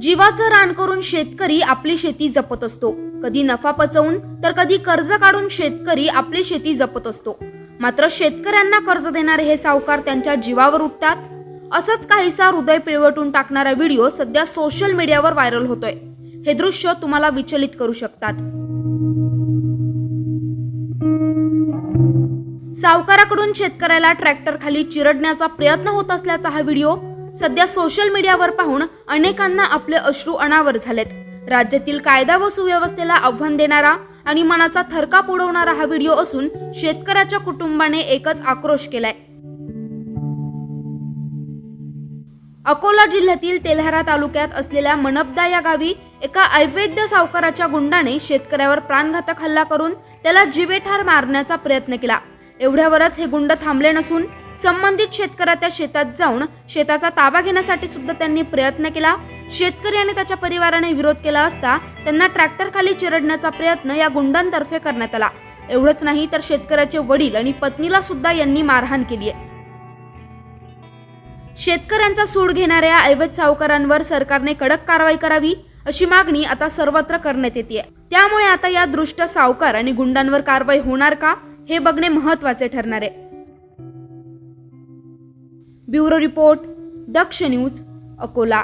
जीवाचं रान करून शेतकरी आपली शेती जपत असतो. कधी नफा पचवून तर कधी कर्ज काढून शेतकरी आपली शेती जपत असतो. मात्र शेतकऱ्यांना कर्ज देणारे हे सावकार त्यांच्या जीवावर उठतात. असंच काहीसा हृदय पिळवटून टाकणारा व्हिडिओ सध्या सोशल मीडियावर व्हायरल होतोय. हे दृश्य तुम्हाला विचलित करू शकतात. सावकाराकडून शेतकऱ्याला ट्रॅक्टर खाली चिरडण्याचा प्रयत्न होत असल्याचा हा व्हिडिओ सध्या सोशल मीडियावर पाहून अनेकांना आपले अश्रू अनावर झालेत. राज्यातील कायदा व सुव्यवस्थेला आव्हान देणारा आणि मनाचा थरकाप उडवणारा हा व्हिडिओ असून शेतकऱ्याच्या कुटुंबाने एकच आक्रोश केलाय. अकोला जिल्ह्यातील तेल्हारा तालुक्यात असलेल्या मनपदा या गावी एका अवैध सावकाराच्या गुंडाने शेतकऱ्यावर प्राणघातक हल्ला करून त्याला जिवेठार मारण्याचा प्रयत्न केला. एवढ्यावरच हे गुंड थांबले नसून संबंधित शेतकऱ्याच्या शेतात जाऊन शेताचा ताबा घेण्यासाठी सुद्धा त्यांनी प्रयत्न केला. शेतकरी आणि त्याच्या परिवाराने विरोध केला असता त्यांना ट्रॅक्टर खाली चिरडण्याचा प्रयत्न या गुंडांतर्फे करण्यात आला. एवढंच नाही तर शेतकऱ्याचे वडील आणि पत्नीला सुद्धा यांनी मारहाण केली आहे. शेतकऱ्यांचा सूड घेणाऱ्या ऐवज सावकारांवर सरकारने कडक कारवाई करावी अशी मागणी आता सर्वत्र करण्यात येते त्यामुळे आता या दृष्ट सावकार आणि गुंडांवर कारवाई होणार का? हे बघणे महत्त्वाचे ठरणार आहे. Bureau report Daksh news Akola.